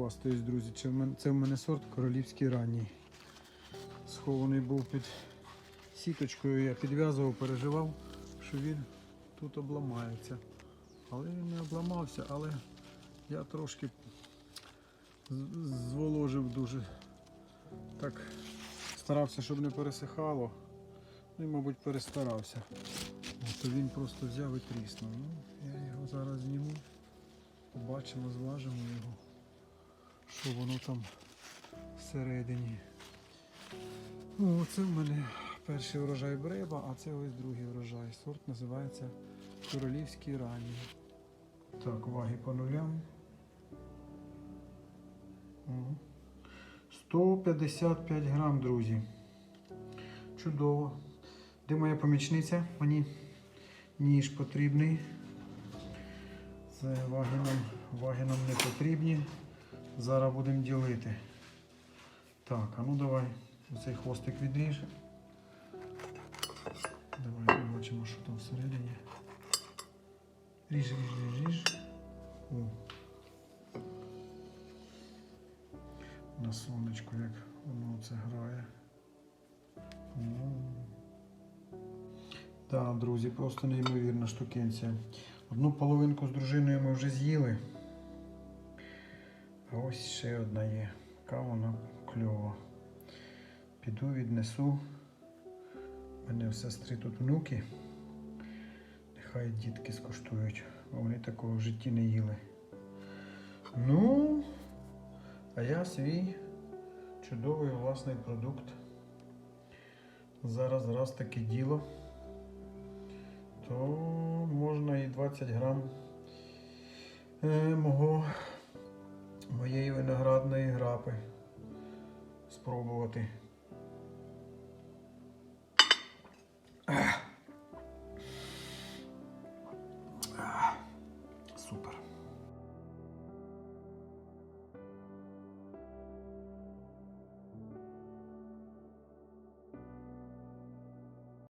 похвастаюсь, друзі. Це в мене, сорт королівський ранній. Схований був під сіточкою, я підв'язував, переживав, що він тут обламається. Але він не обламався, але я трошки зволожив дуже. Так старався, щоб не пересихало. Ну і, мабуть, перестарався. От, він просто взяв і тріснув. Ну, я його зараз зніму. Побачимо, зважимо його, що воно там всередині. О, це в мене перший урожай бреба, а це ось другий урожай. Сорт називається Королівський ранній. Так, ваги по нулям. 155 грам, друзі. Чудово. Де моя помічниця? Мені ніж потрібний. Це ваги нам, ваги нам не потрібні. Зараз будемо ділити. Так, а ну давай оцей хвостик відріж. Давай побачимо, що там всередині. Ріж, ріж, ріж, ріж. О. На сонечку, як воно це грає. Так, друзі, просто неймовірна штукенція. Одну половинку з дружиною ми вже з'їли. Ось ще одна є. Яка вона кльова. Піду віднесу. У мене в сестри тут внуки. Нехай дітки скуштують, бо вони такого в житті не їли. Ну, а я свій чудовий власний продукт. Зараз раз таке діло, то можна і 20 грам е, мого, моєї виноградної грапи спробувати. Супер.